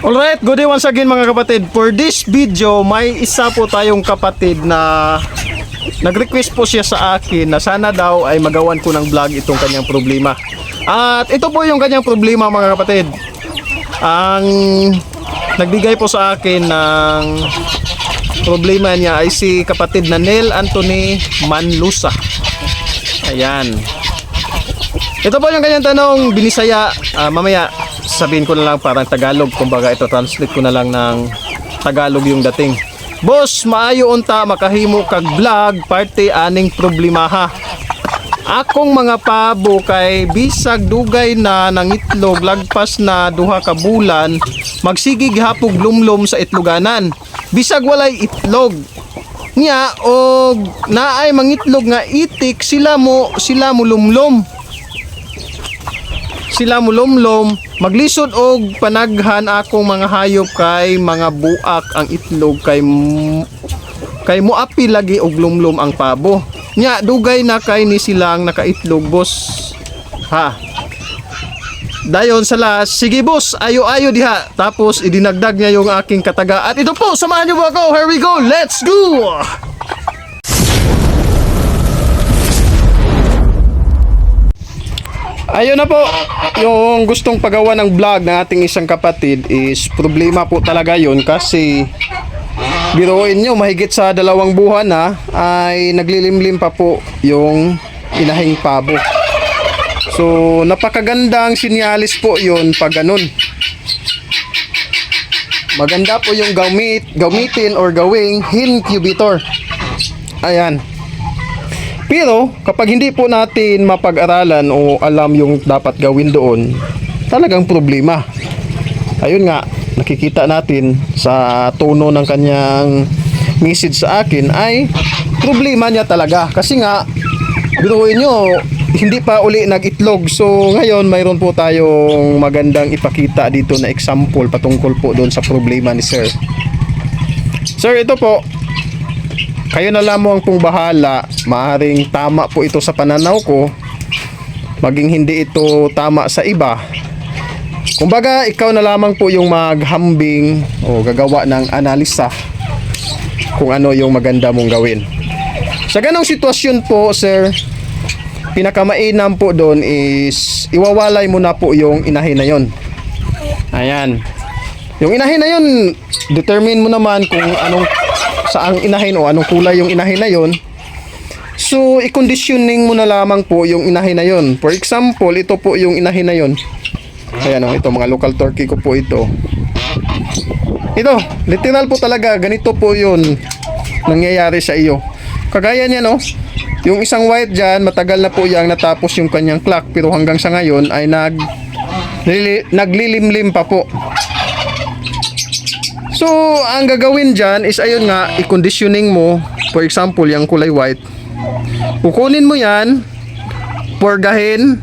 Alright, good day once again mga kapatid. For this video, may isa po tayong kapatid na nag-request po siya sa akin na sana daw ay magawan ko ng vlog itong kanyang problema. At ito po yung kanyang problema mga kapatid. Ang nagbigay po sa akin ng problema niya ay si kapatid na Nel Anthony Manlusa. Ayan. Ito po yung kanyang tanong, binisaya, ah, mamaya sabihin ko na lang parang Tagalog, kumbaga ito translate ko na lang ng Tagalog yung dating. Boss, maayo unta makahimo kag vlog parte aning problema ha. Akong mga pabo kay bisag dugay na ng itlog lagpas na duha ka bulan magsigig hapog lumlom sa itloganan. Bisag walay itlog. Nya og naay mangitlog nga itik sila mo sila mo lumlom sila mulomlom maglisod og panaghan akong mga hayop kay mga buak ang itlog kay kay muapi lagi og lumlom ang pabo nya dugay na kay ni silang nakaitlog boss ha Dayon sa last, sige boss, ayo-ayo diha. Tapos idinagdag niya yung aking kataga. At ito po, samahan niyo po ako. Here we go. Let's go! Ayun na po, yung gustong pagawa ng vlog ng ating isang kapatid is problema po talaga yun kasi biruin nyo mahigit sa dalawang buwan na ay naglilimlim pa po yung inahing pabo. So napakagandang sinyalis po yun pag ganun. Maganda po yung gamit, gamitin or gawing incubator. Ayan. Pero kapag hindi po natin mapag-aralan o alam yung dapat gawin doon, talagang problema. Ayun nga, nakikita natin sa tono ng kanyang message sa akin ay problema niya talaga. Kasi nga, biruin nyo, hindi pa uli nag-itlog. So ngayon, mayroon po tayong magandang ipakita dito na example patungkol po doon sa problema ni Sir. Sir, ito po, kayo na lamang pong bahala. Maaring tama po ito sa pananaw ko. Maging hindi ito tama sa iba. Kumbaga, ikaw na lamang po yung maghambing o gagawa ng analisa kung ano yung maganda mong gawin. Sa ganong sitwasyon po, sir, pinakamainam po doon is iwawalay mo na po yung inahin na yon. Ayan. Yung inahin na yon, determine mo naman kung anong saang inahin o anong kulay yung inahin na yon. So, i-conditioning mo na lamang po yung inahin na yon. For example, ito po yung inahin na yon. Ayan o, ito mga local turkey ko po ito. Ito, literal po talaga, ganito po yun nangyayari sa iyo. Kagaya niya no, yung isang white dyan, matagal na po yang natapos yung kanyang clock pero hanggang sa ngayon ay nag nili- naglilimlim pa po. So, ang gagawin dyan is ayun nga, i-conditioning mo, for example, yung kulay white. Kukunin mo yan, porgahin,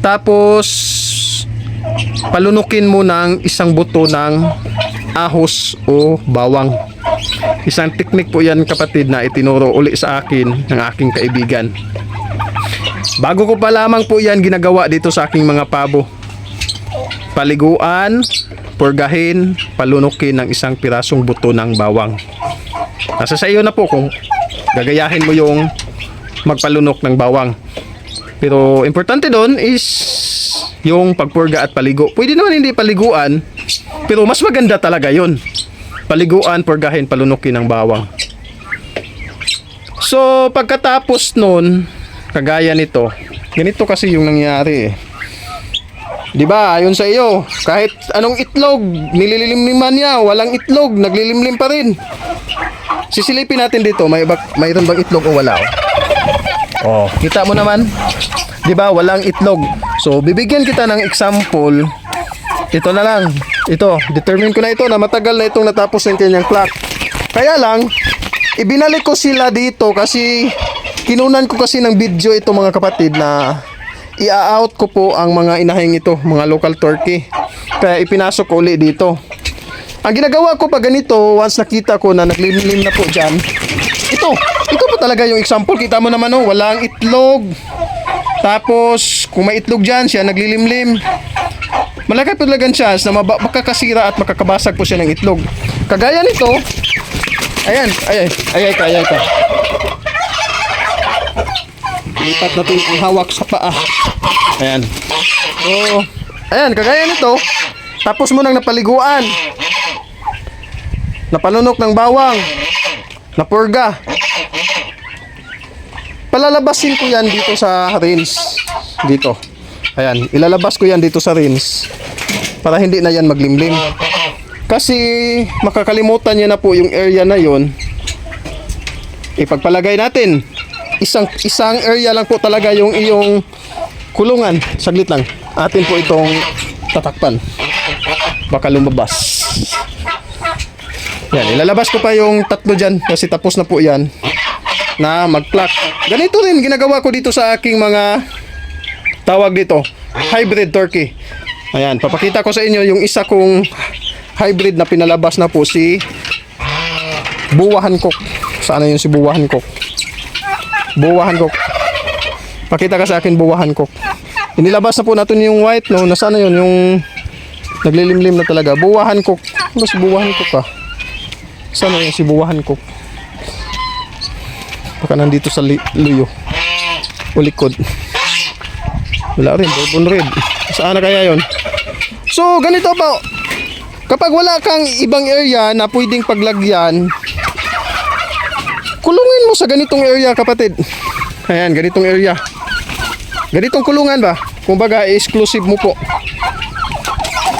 tapos palunukin mo ng isang buto ng ahos o bawang. Isang teknik po yan kapatid na itinuro uli sa akin ng aking kaibigan. Bago ko pa lamang po yan ginagawa dito sa aking mga pabo. Paliguan, purgahin, palunukin ng isang pirasong buto ng bawang. Nasa sa iyo na po kung gagayahin mo yung magpalunok ng bawang. Pero importante doon is yung pagpurga at paligo. Pwede naman hindi paliguan, pero mas maganda talaga yon. Paliguan, purgahin, palunukin ng bawang. So, pagkatapos nun, kagaya nito, ganito kasi yung nangyari eh. 'Di ba? Ayon sa iyo, kahit anong itlog, nililimliman niya, walang itlog, naglilimlim pa rin. Sisilipin natin dito, may ba, mayroon bang itlog o wala? Oh, kita mo naman. 'Di ba? Walang itlog. So, bibigyan kita ng example. Ito na lang. Ito, determine ko na ito na matagal na itong natapos ng kanyang clock. Kaya lang, ibinalik ko sila dito kasi kinunan ko kasi ng video ito mga kapatid na i-out ko po ang mga inahing ito, mga local turkey. Kaya ipinasok ko uli dito. Ang ginagawa ko pag ganito, once nakita ko na naglimlim na po dyan, ito, ito po talaga yung example. Kita mo naman oh, walang itlog. Tapos, kung may itlog dyan, siya naglilimlim. malaki po talagang chance na makakasira at makakabasag po siya ng itlog. Kagaya nito, ayan, ayan, ayan ka, ayan ka. Lipat natin ang hawak sa paa. Ayan. So, ayan, kagaya nito, tapos mo nang napaliguan. Napalunok ng bawang. Napurga. Palalabasin ko yan dito sa rinse. Dito. Ayan, ilalabas ko yan dito sa rinse. Para hindi na yan maglimlim. Kasi makakalimutan niya na po yung area na yon. Ipagpalagay natin. Isang isang area lang po talaga yung iyong kulungan. Saglit lang. Atin po itong tatakpan. Baka lumabas. Yan, ilalabas ko pa yung tatlo dyan kasi tapos na po yan na mag-pluck. Ganito rin ginagawa ko dito sa aking mga tawag dito, hybrid turkey. Ayan, papakita ko sa inyo yung isa kong hybrid na pinalabas na po si Buwahan Cook. Saan na yun si Buwahan Cook? Buwahan Cook. Pakita ka sa akin Buwahan Cook. Inilabas na po natin yung white, no? Nasaan na yun? Yung naglilimlim na talaga. Buwahan Cook. Ano si Buwahan Cook ah? Saan na si Buwahan Cook? Baka nandito sa li- luyo. O likod. Wala rin, bourbon red. Saan na kaya yon? So, ganito po. Kapag wala kang ibang area na pwedeng paglagyan, kulungin mo sa ganitong area, kapatid. Ayan, ganitong area. Ganitong kulungan ba? Kumbaga, exclusive mo po.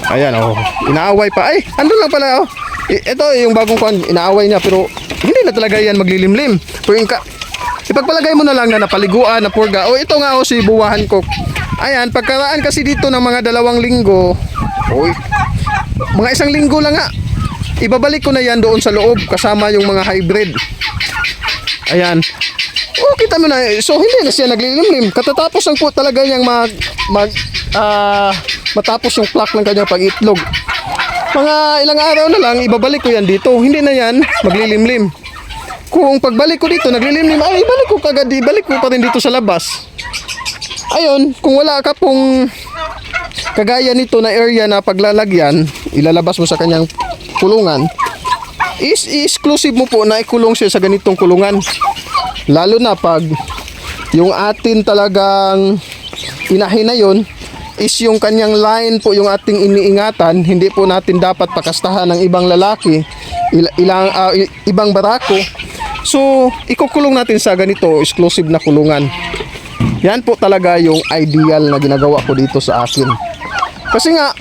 Ayan, oh. Inaaway pa. Ay, andun lang pala, oh. Ito, yung bagong kwan, inaaway niya, pero hindi na talaga yan maglilimlim. Pero yung ka, ipagpalagay mo na lang na napaliguan, na purga. O, ito nga, oh, si Buwahan Cook. Ayan, pagkaraan kasi dito ng mga dalawang linggo, oy, mga isang linggo lang nga, ibabalik ko na yan doon sa loob, kasama yung mga hybrid. Ayan. Oh, kita mo na. So, hindi na siya naglilimlim. Katatapos lang po talaga niyang mag, mag, ah, matapos yung pluck ng kanyang pag-itlog. Mga ilang araw na lang, ibabalik ko yan dito. Hindi na yan maglilimlim. Kung pagbalik ko dito, naglilimlim, ay, ibalik ko kagad, ibalik ko pa rin dito sa labas. Ayun, kung wala ka pong kagaya nito na area na paglalagyan, ilalabas mo sa kanyang kulungan, is exclusive mo po na ikulong siya sa ganitong kulungan. Lalo na pag yung atin talagang inahin na yun is yung kanyang line po yung ating iniingatan, hindi po natin dapat pakastahan ng ibang lalaki, il- ilang, ah, i- ibang barako. So, ikukulong natin sa ganito, exclusive na kulungan. Yan po talaga yung ideal na ginagawa ko dito sa akin. Kasi nga,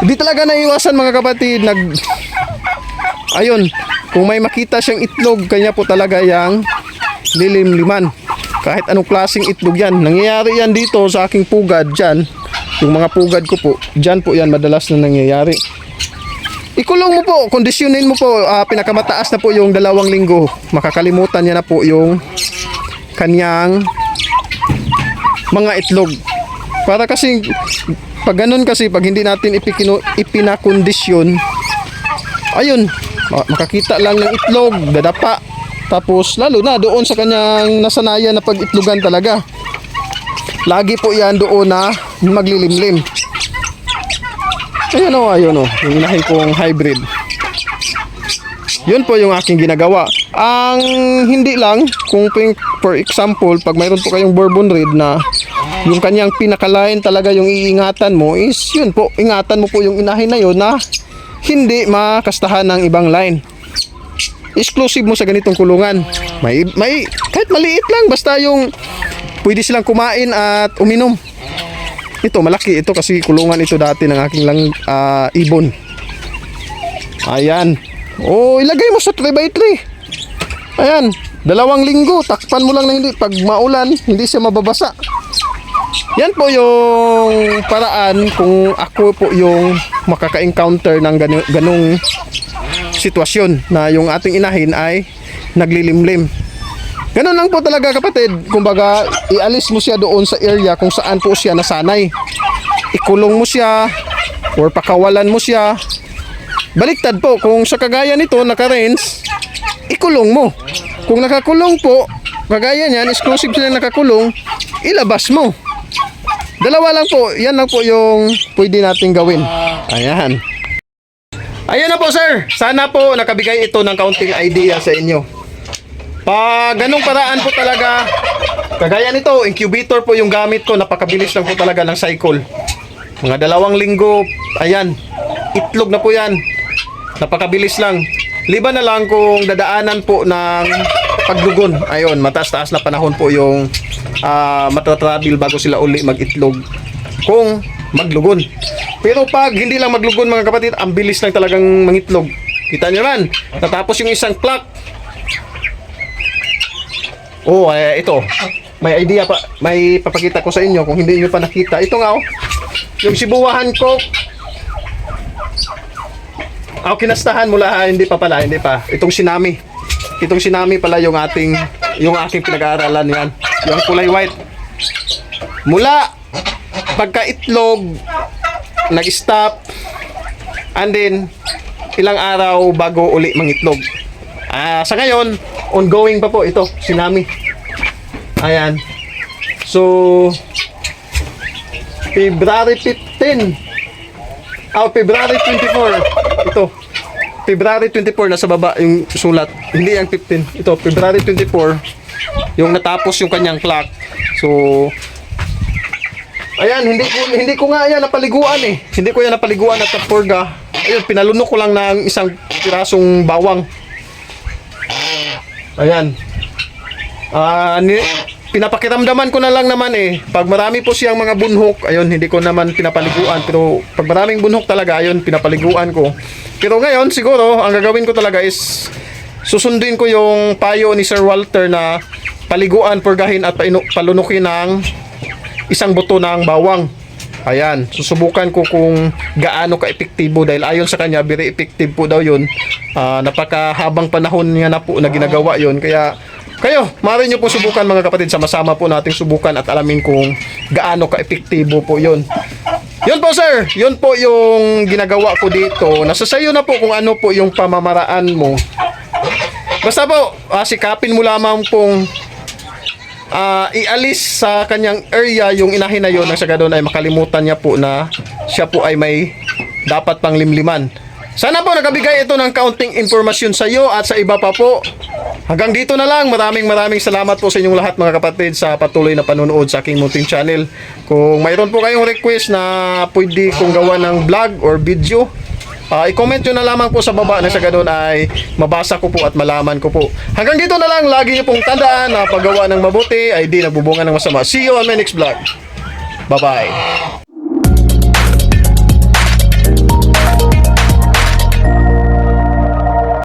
di talaga naiwasan mga kapatid, nag... Ayun, kung may makita siyang itlog, kanya po talaga yung lilimliman. Kahit anong klaseng itlog yan. Nangyayari yan dito sa aking pugad dyan. Yung mga pugad ko po, dyan po yan madalas na nangyayari. Ikulong mo po, kondisyonin mo po, ah, pinakamataas na po yung dalawang linggo. Makakalimutan niya na po yung kanyang mga itlog. Para kasi pag ganun kasi pag hindi natin ipinakondisyon ayun makakita lang ng itlog, dadapa. Tapos lalo na doon sa kanyang nasanayan na pag-itlogan talaga. Lagi po yan doon na maglilimlim. Ayun o, ayun o. Yung inahin kong hybrid. Yun po yung aking ginagawa. Ang hindi lang, kung ping- for example, pag mayroon po kayong bourbon red na yung kanyang pinakalain talaga yung iingatan mo is yun po, ingatan mo po yung inahin na yun na hindi makastahan ng ibang line. Exclusive mo sa ganitong kulungan. May, may, kahit maliit lang, basta yung pwede silang kumain at uminom. Ito, malaki ito kasi kulungan ito dati ng aking lang ah, ibon. Ayan. Oh, ilagay mo sa 3x3. Ayan. Dalawang linggo. Takpan mo lang na hindi. Pag maulan, hindi siya mababasa. Yan po yung paraan kung ako po yung makaka-encounter ng ganu- ganong sitwasyon na yung ating inahin ay naglilimlim. Ganun lang po talaga kapatid. Kumbaga, ialis mo siya doon sa area kung saan po siya nasanay. Ikulong mo siya or pakawalan mo siya. Baliktad po, kung sa kagaya nito, naka-rinse, ikulong mo. Kung nakakulong po, kagaya niyan, exclusive sila nakakulong, ilabas mo. Dalawa lang po. Yan lang po yung pwede nating gawin. Ayan. Ayan na po sir. Sana po nakabigay ito ng kaunting idea sa inyo. Pag ganong paraan po talaga, kagaya nito, incubator po yung gamit ko. Napakabilis lang po talaga ng cycle. Mga dalawang linggo, ayan, itlog na po yan. Napakabilis lang. Liban na lang kung dadaanan po ng paglugon. Ayun, mataas-taas na panahon po yung uh, matatravel bago sila uli mag-itlog. Kung maglugon. Pero pag hindi lang maglugon mga kapatid, ang bilis lang talagang mangitlog. Kita nyo naman, natapos yung isang clock. Oh, eh, ito. May idea pa, may papakita ko sa inyo kung hindi nyo pa nakita. Ito nga oh, yung sibuwahan ko, ako kinastahan mula ha, hindi pa pala, hindi pa. Itong sinami. Itong sinami pala yung ating yung aking pinag-aaralan yan. Yung kulay white. Mula pagka itlog nag-stop and then ilang araw bago uli mangitlog. Ah, sa ngayon, ongoing pa po ito, sinami. Ayan. So February 15 Ah, February 24. Ito. February 24 nasa baba yung sulat. Hindi yung 15. Ito, February 24. Yung natapos yung kanyang clock. So Ayan, hindi ko hindi ko nga yan napaliguan eh. Hindi ko yan napaliguan at napurga. Ayun, pinalunok ko lang ng isang pirasong bawang. Ayan. Ah, ni pinapakiramdaman ko na lang naman eh. Pag marami po siyang mga bunhok, ayun, hindi ko naman pinapaliguan. Pero pag maraming bunhok talaga, ayun, pinapaliguan ko. Pero ngayon, siguro, ang gagawin ko talaga is susundin ko yung payo ni Sir Walter na paliguan, purgahin at palunukin ng isang buto ng bawang. Ayan, susubukan ko kung gaano ka-epektibo dahil ayon sa kanya, very effective po daw yun. Ah, napakahabang panahon niya na po na ginagawa yun. Kaya kayo, maaari nyo po subukan mga kapatid, sama-sama po nating subukan at alamin kung gaano ka-epektibo po yun. Yun po sir, yun po yung ginagawa ko dito. Nasa sayo na po kung ano po yung pamamaraan mo. Basta po, ah, sikapin mo lamang pong ah, ialis sa kanyang area yung inahin na yun nang sa ganun ay makalimutan niya po na siya po ay may dapat pang limliman. Sana po nakabigay ito ng kaunting impormasyon sa iyo at sa iba pa po. Hanggang dito na lang. Maraming maraming salamat po sa inyong lahat mga kapatid sa patuloy na panonood sa aking munting channel. Kung mayroon po kayong request na pwede kong gawa ng vlog or video, ah, i-comment nyo na lamang po sa baba na sa ganun ay mabasa ko po at malaman ko po. Hanggang dito na lang, lagi nyo pong tandaan na paggawa ng mabuti ay di nagbubunga ng masama. See you on my next vlog. Bye-bye.